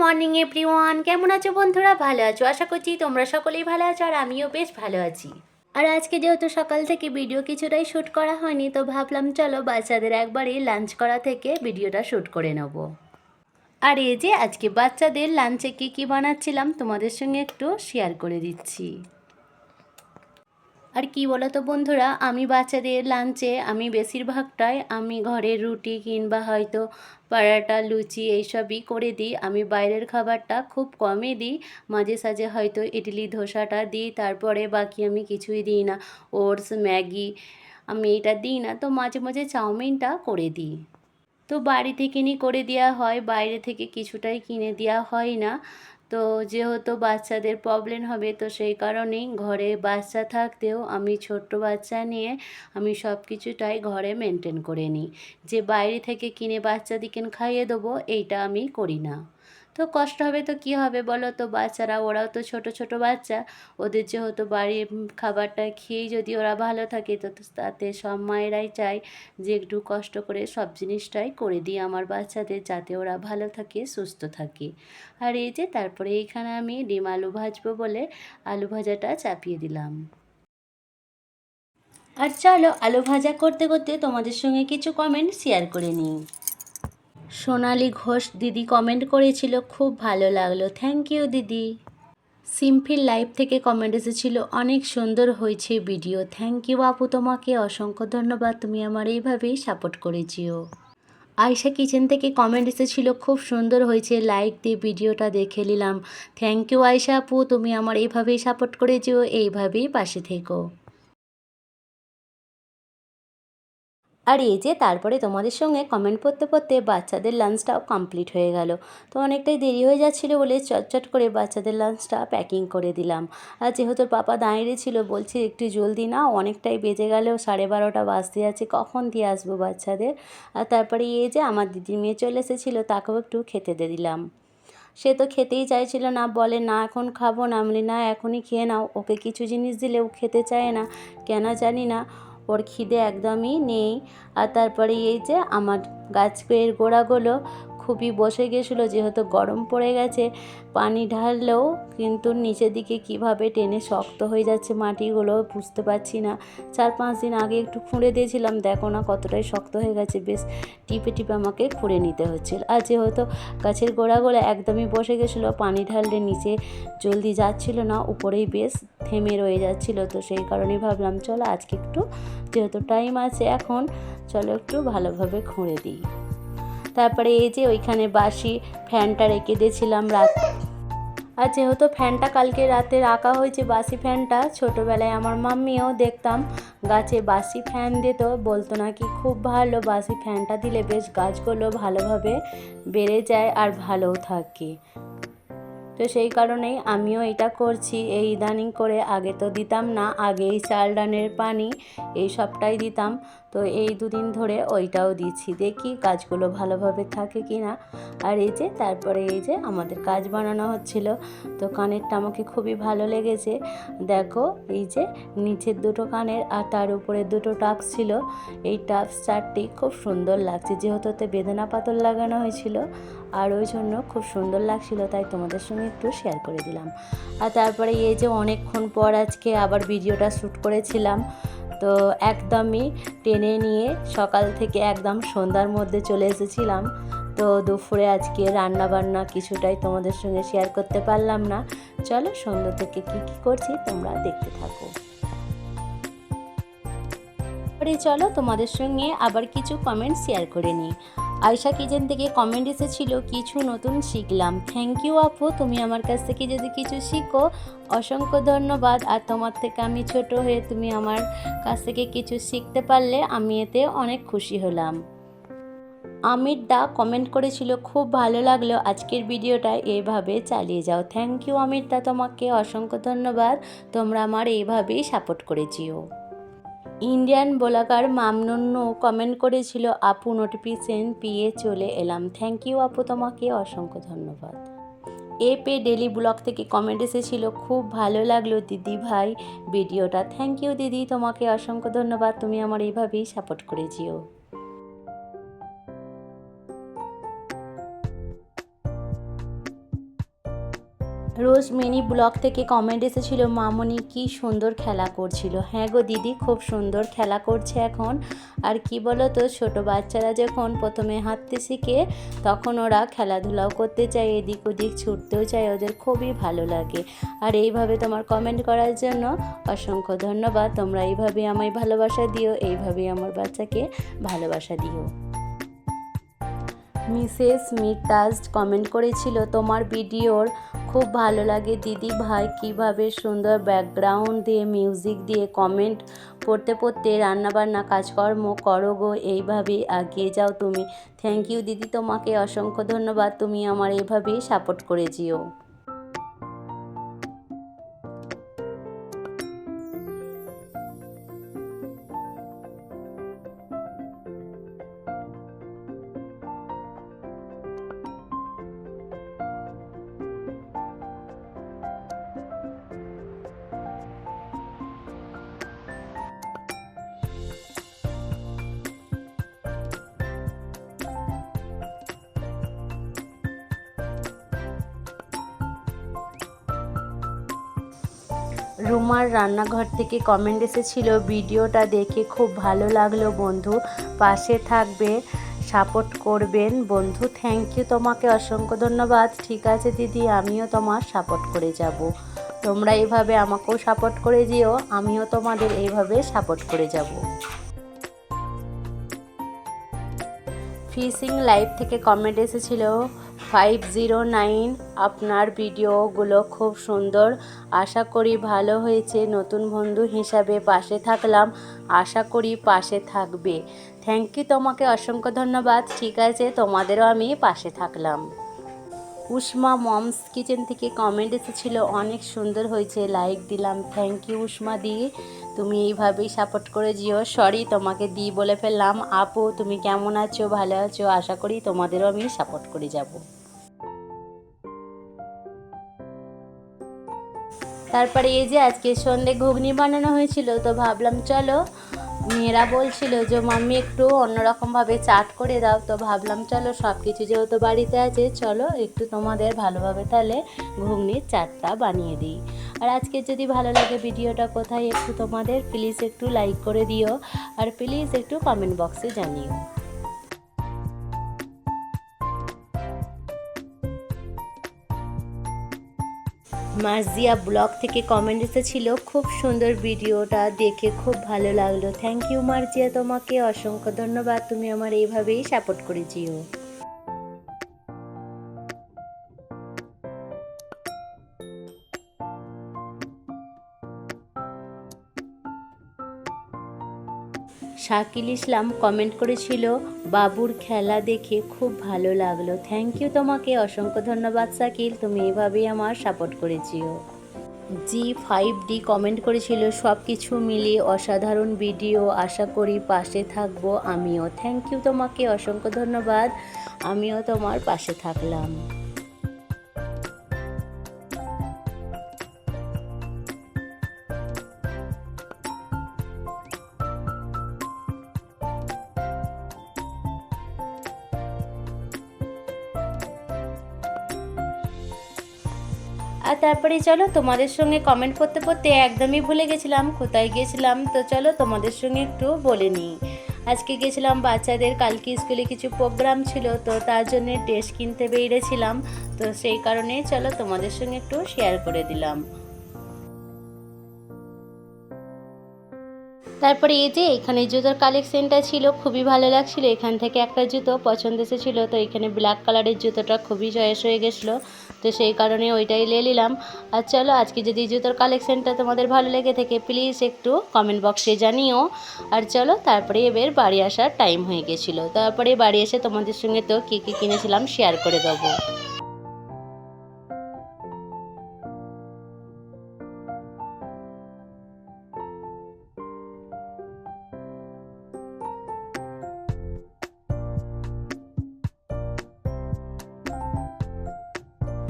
Morning everyone কেমন আছো বন্ধুরা? ভালো আছো? আশা করছি তোমরা সকলেই ভালো আছো আর আমিও বেশ ভালো আছি। আর আজকে যেহেতু সকাল থেকে ভিডিও কিছুটাই শ্যুট করা হয়নি, তো ভাবলাম চলো বাচ্চাদের একবারই লাঞ্চ করা থেকে ভিডিওটা শ্যুট করে নেব। আর এই যে আজকে বাচ্চাদের লাঞ্চে কী কী বানাচ্ছিলাম তোমাদের সঙ্গে একটু শেয়ার করে দিচ্ছি। আর কি বলো তো বন্ধুরা, আমি বাচ্চাদের লাঞ্চে আমি বেশিরভাগটাই আমি ঘরে রুটি কিংবা হয়তো পরাটা, লুচি এইসবই করে দিই। আমি বাইরের খাবারটা খুব কমই দিই। মাঝে সাঝে হয়তো ইডলি, ধোসাটা দিই, তারপরে বাকি আমি কিছুই দিই না। ওটস, ম্যাগি আমি এটা দিই না, তো মাঝে মাঝে চাউমিনটা করে দিই। তো বাড়ি থেকে নিয়ে করে দেওয়া হয়, বাইরে থেকে কিছুটাই কিনে দেওয়া হয় না। তো যেহেতু বাচ্চাদের প্রবলেম হবে, তো সেই কারণেই ঘরে বাচ্চা থাকতেও আমি ছোট্ট বাচ্চা নিয়ে আমি সব কিছুটাই ঘরে মেনটেন করে নিই। যে বাইরে থেকে কিনে বাচ্চাদিকে খাইয়ে দেবো, এইটা আমি করি না। তো কষ্ট হবে তো কী হবে বলো তো? বাচ্চারা, ওরাও তো ছোট ছোট বাচ্চা। ওদের যেহেতু বাড়ির খাবারটা খেয়েই যদি ওরা ভালো থাকে, তো তাতে সব মায়েরাই চায় যে একটু কষ্ট করে সব জিনিসটাই করে দিই আমার বাচ্চাদের যাতে ওরা ভালো থাকে, সুস্থ থাকে। আর এই যে তারপরে এইখানে আমি ডিম আলু ভাজবো বলে আলু ভাজাটা চাপিয়ে দিলাম। আর চলো আলু ভাজা করতে করতে তোমাদের সঙ্গে কিছু কমেন্ট শেয়ার করে নিই। সোনালি ঘোষ দিদি কমেন্ট করেছিল, খুব ভালো লাগল থ্যাংক ইউ দিদি. সিম্পল লাইফ থেকে কমেন্ট এসেছিল, অনেক সুন্দর হয়েছে ভিডিও থ্যাংক ইউ আপু তোমাকে, অসংখ্য ধন্যবাদ, তুমি আমার এইভাবেই সাপোর্ট করেছিও। আয়সা কিচেন থেকে কমেন্ট এসেছিল, খুব সুন্দর হয়েছে লাইক দিয়ে ভিডিওটা দেখে নিলাম থ্যাংক ইউ আয়সা আপু, তুমি আমার এইভাবেই সাপোর্ট করেছিও, এইভাবেই পাশে থেকো। আর এই যে তারপরে তোমাদের সঙ্গে কমেন্ট পড়তে পড়তে বাচ্চাদের লাঞ্চটাও কমপ্লিট হয়ে গেল। তো অনেকটাই দেরি হয়ে যাচ্ছিল বলে চটচট করে বাচ্চাদের লাঞ্চটা প্যাকিং করে দিলাম। আর যেহেতু পাপা দাঁড়িয়ে ছিল, বলছে একটু জলদি না অনেকটাই বেজে গেলেও সাড়ে বারোটা বাজতে যাচ্ছে, কখন দিয়ে আসব বাচ্চাদের? আর তারপরে এই যে আমার দিদির মেয়ে চলে এসেছিল, তাকেও একটু খেতে দিয়ে দিলাম। সে তো খেতেই চাইছিল না, বলে না এখন খাব না। আমি না, এখনই খেয়ে নাও, ওকে কিছু জিনিস দিলেও খেতে চায় না। কেন জানি না ওর খিদে একদমই নেই। আর তারপরে এই যে আমার গাছের গোড়াগুলো খুবই বসে গেছিল, যেহেতু গরম পড়ে গেছে, পানি ঢাললেও কিন্তু নিচের দিকে কীভাবে টেনে শক্ত হয়ে যাচ্ছে মাটিগুলো বুঝতে পারছি না। চার পাঁচ দিন আগে একটু খুঁড়ে দিয়েছিলাম, দেখো না কতটাই শক্ত হয়ে গেছে, বেশ টিপে টিপে আমাকে খুঁড়ে নিতে হচ্ছিল। আর যেহেতু গাছের গোড়াগুলো একদমই বসে গেছিল, পানি ঢাললে নিচে জলদি যাচ্ছিল না, উপরেই বেশ থেমে রয়ে যাচ্ছিল, তো সেই কারণেই ভাবলাম, চলো আজকে একটু, যেহেতু টাইম আছে এখন, চলো একটু ভালোভাবে খুঁড়ে দিই। তারপরে এই যে ওইখানে বাসি ফ্যানটা রেখে দিয়েছিলাম রাত আর যেহেতু ফ্যানটা কালকে রাতে রাখা হয়েছে, বাসি ফ্যানটা, ছোটোবেলায় আমার মাম্মিও দেখতাম, গাছে বাসি ফ্যান দিত, বলতো নাকি খুব ভালো বাসি ফ্যানটা দিলে বেশ গাছগুলো ভালোভাবে বেড়ে যায় আর ভালোও থাকে। তো সেই কারণেই আমিও এটা করছি, এই ইদানিং করে, আগে তো দিতাম না আগে এই চাল ডানের পানি, এই সবটাই দিতাম। তো এই দুদিন ধরে ওইটাও দিচ্ছি দেখি কাজগুলো ভালোভাবে থাকে কি না আর এই যে তারপরে এই যে আমাদের কাজ বানানো হচ্ছিল তো কানেরটা আমাকে খুবই ভালো লেগেছে। দেখো এই যে নিচের দুটো কানের আর তার উপরে দুটো টাক্স ছিল। এই টাক্স চারটি খুব সুন্দর লাগছে যেহেতু বেদনা পাতল লাগানো হয়েছিল। আর ওই জন্য খুব সুন্দর লাগছিল তাই তোমাদের সঙ্গে একটু শেয়ার করে দিলাম। আর তারপরে এই যে অনেকক্ষণ পর আজকে আবার ভিডিওটা শ্যুট করেছিলাম। তো একদমই টেনে নিয়ে সকাল থেকে একদম সন্ধ্যার মধ্যে চলে এসেছিলাম। তো দুপুরে আজকে রান্না বান্না কিছুটাই তোমাদের সঙ্গে শেয়ার করতে পারলাম না। চলো সন্ধ্যা থেকে কি কি করছি তোমরা দেখতে থাকো। চলো তোমাদের সঙ্গে আবার কিছু কমেন্ট শেয়ার করে নিই। আয়সা কিচেন থেকে কমেন্ট এসেছিল, কিছু নতুন শিখলাম। থ্যাংক ইউ আপু, তুমি আমার কাছ থেকে যদি কিছু শিখো, অসংখ্য ধন্যবাদ। আর তোমার থেকে আমি ছোট হয়ে তুমি আমার কাছ থেকে কিছু শিখতে পারলে আমি এতে অনেক খুশি হলাম। আমির দা কমেন্ট করেছিল, খুব ভালো লাগল আজকের ভিডিওটা এইভাবে চালিয়ে যাও। থ্যাংক ইউ আমির দা তোমাকে অসংখ্য ধন্যবাদ। তোমরা আমার এইভাবেই সাপোর্ট করেছিও। ইন্ডিয়ান বোলাকার মামনন্য কমেন্ট করেছিল, আপু নোটিফিকেশন পেয়ে চলে এলাম। থ্যাংক ইউ আপু তোমাকে, অসংখ্য ধন্যবাদ। এ পে ডেলি ব্লগ থেকে কমেন্ট এসেছিল, খুব ভালো লাগল দিদি ভাই ভিডিওটা। থ্যাংক ইউ দিদি, তোমাকে অসংখ্য ধন্যবাদ। তুমি আমার এইভাবেই সাপোর্ট করেছিও রোজ মিনি ব্লগ থেকে কমেন্ট এসেছিল, মামনি কি সুন্দর খেলা করছিল। হ্যাঁ গো দিদি, খুব সুন্দর খেলা করছে এখন। আর কি বলো তো ছোটো বাচ্চারা যখন প্রথমে হাঁটতে শিখে, তখন ওরা খেলাধুলাও করতে চায়, এদিক ওদিক ছুটতেও চায়, ওদের খুবই ভালো লাগে। আর এইভাবে তোমার কমেন্ট করার জন্য অসংখ্য ধন্যবাদ। তোমরা এইভাবে আমায় ভালোবাসা দিও, এইভাবেই আমার বাচ্চাকে ভালোবাসা দিও। মিসেস মিতাজ কমেন্ট করেছিল, তোমার ভিডিওর খুব ভালো লাগে। দিদি ভাই কীভাবে সুন্দর ব্যাকগ্রাউন্ড দিয়ে মিউজিক দিয়ে কমেন্ট পড়তে পড়তে, রান্নাবান্না, কাজকর্ম করো গো, এইভাবেই এগিয়ে যাও তুমি। থ্যাংক ইউ দিদি, তোমাকে অসংখ্য ধন্যবাদ। তুমি আমার এইভাবেই সাপোর্ট করে যেও। রুমার রান্নাঘর থেকে কমেন্ট এসেছিল, ভিডিওটা দেখে খুব ভালো লাগল বন্ধু। পাশে থাকবে সাপোর্ট করবেন বন্ধু। থ্যাংক ইউ তোমাকে অসংখ্য ধন্যবাদ। ঠিক আছে দিদি, আমিও তোমার সাপোর্ট করে যাব। তোমরা এভাবে আমাকেও সাপোর্ট করে যেও, আমিও তোমাদের এইভাবে সাপোর্ট করে যাব। ফিশিং লাইভ থেকে কমেন্ট এসেছিল ফাইভ জিরো নাইন আপনার ভিডিওগুলো খুব সুন্দর। আশা করি ভালো হয়েছে। নতুন বন্ধু হিসাবে পাশে থাকলাম। আশা করি পাশে থাকবে। থ্যাংক ইউ তোমাকে অসংখ্য ধন্যবাদ। ঠিক আছে, তোমাদেরও আমি পাশে থাকলাম। উষ্মা মমস কিচেন থেকে কমেন্ট এসেছিল, অনেক সুন্দর হয়েছে। লাইক দিলাম। থ্যাংক ইউ উষ্মা দি। তুমি এইভাবেই সাপোর্ট করে যেও। সরি তোমাকে দি বলে ফেললাম। আপু, তুমি কেমন আছো? ভালো আছো? আশা করি তোমাদেরও আমি সাপোর্ট করে যাব। তারপরে এই যে আজকে সন্ধে ঘুগনি বানানো হয়েছিল, তো ভাবলাম চলো মেয়েরা বলছিল যে, মাম্মি, একটু অন্যরকমভাবে চাট করে দাও। তো ভাবলাম চলো সব কিছু যেহেতু বাড়িতে আছে, চলো একটু তোমাদের ভালোভাবে তাহলে ঘুগনির চাটটা বানিয়ে দিই। আর আজকে যদি ভালো লাগে ভিডিওটা কোথায় একটু তোমাদের, প্লিজ একটু লাইক করে দিও। আর প্লিজ একটু কমেন্ট বক্সে জানিও। মার্জিয়া ব্লগ থেকে কমেন্ট এসেছিল। খুব সুন্দর ভিডিওটা দেখে খুব ভালো লাগল। থ্যাংক ইউ মার্জিয়া তোমাকে। অসংখ্য ধন্যবাদ। তুমি আমার এইভাবেই সাপোর্ট করেছিও শাকিল ইসলাম কমেন্ট করেছিল, বাবুর খেলা দেখে খুব ভালো লাগল। থ্যাংক ইউ তোমাকে। অসংখ্য ধন্যবাদ শাকিল। তুমি এভাবেই আমার সাপোর্ট করেছিও। জি ফাইভ ডি কমেন্ট করেছিল সব কিছু মিলিয়ে অসাধারণ ভিডিও আশা করি পাশে থাকব আমিও। থ্যাংক ইউ তোমাকে। অসংখ্য ধন্যবাদ। আমিও তোমার পাশে থাকলাম। আর তারপরে চলো তোমাদের সঙ্গে কমেন্ট করতে করতে একদমই ভুলে গেছিলাম, কোথায় গেছিলাম? তো চলো তোমাদের সঙ্গে একটু বলে নিই। আজকে গেছিলাম বাচ্চাদের, কালকে স্কুলে কিছু প্রোগ্রাম ছিল, তো তার জন্যে ড্রেস কিনতে বেরিয়েছিলাম। তো সেই কারণে চলো তোমাদের সঙ্গে একটু শেয়ার করে দিলাম। তারপরে এই যে এখানে জুতোর কালেকশনটা ছিল, খুবই ভালো লাগছিল। এখান থেকে একটা জুতো পছন্দ এসেছিল তো এখানে ব্ল্যাক কালারের জুতোটা খুবই চয়েস হয়ে গেছিল। তো সেই কারণে ওইটাই নিয়ে নিলাম। আর চলো, আজকে যদি জুতোর কালেকশনটা তোমাদের ভালো লেগে থাকে প্লিজ একটু কমেন্ট বক্সে জানিও। আর চলো, তারপরে এবার বাড়ি আসার টাইম হয়ে গেছিল। তারপরে বাড়ি এসে তোমাদের সঙ্গে তো কী কী কিনেছিলাম শেয়ার করে দেবো।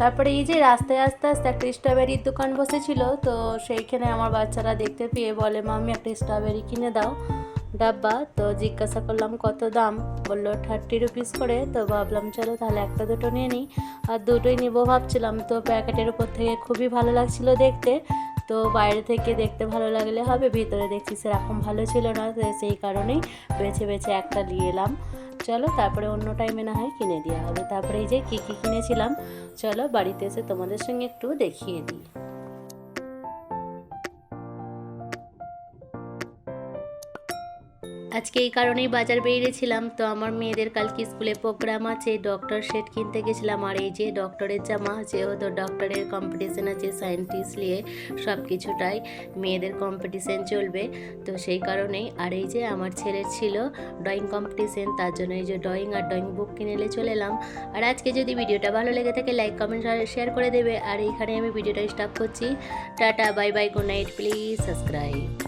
তারপরে এই যে রাস্তায় আস্তে আস্তে একটা স্ট্রবেরির দোকান বসেছিল, তো সেইখানে আমার বাচ্চারা দেখতে পেয়ে বলে, মাম্মি, একটা স্ট্রবেরি কিনে দাও। ডাব্বা, তো জিজ্ঞাসা করলাম, কত দাম? বলল, থার্টি রুপিস করে। তো ভাবলাম, চলো তাহলে একটা দুটো নিয়ে নিই। আর দুটোই নিবো ভাবছিলাম, তো প্যাকেটের উপর থেকে খুবই ভালো লাগছিল দেখতে। তো বাইরে থেকে দেখতে ভালো লাগলে হবে, ভিতরে দেখছি সেরকম ভালো ছিল না সেই কারণেই বেছে বেছে একটা নিয়ে এলাম। চলো, তারপরে অন্য টাইমে না হয় কিনে দেওয়া হবে। তারপরে এই যে কী কী কিনেছিলাম, চলো বাড়িতে এসে তোমাদের সঙ্গে একটু দেখিয়ে দিই। আজকে এই কারণেই বাজার বেরিয়েছিলাম তো আমার মেয়েদের কালকে স্কুলে প্রোগ্রাম আছে ডক্টর সেট কিনতে গেছিলাম। আর এই যে ডক্টরের জামা, যেহেতু ডক্টরের কম্পিটিশন আছে সায়েন্টিস্ট নিয়ে সব কিছুটাই মেয়েদের কম্পিটিশন চলবে। তো সেই কারণেই আর এই যে আমার ছেলের ছিল ড্রয়িং কম্পিটিশন তার জন্য এই যে ড্রয়িং আর ড্রয়িং বুক কিনে নিয়ে চলে এলাম। আর আজকে যদি ভিডিওটা ভালো লেগে থাকে লাইক কমেন্ট শেয়ার করে দেবে। আর এইখানে আমি ভিডিওটা স্টপ করছি। Tata bye bye good night please subscribe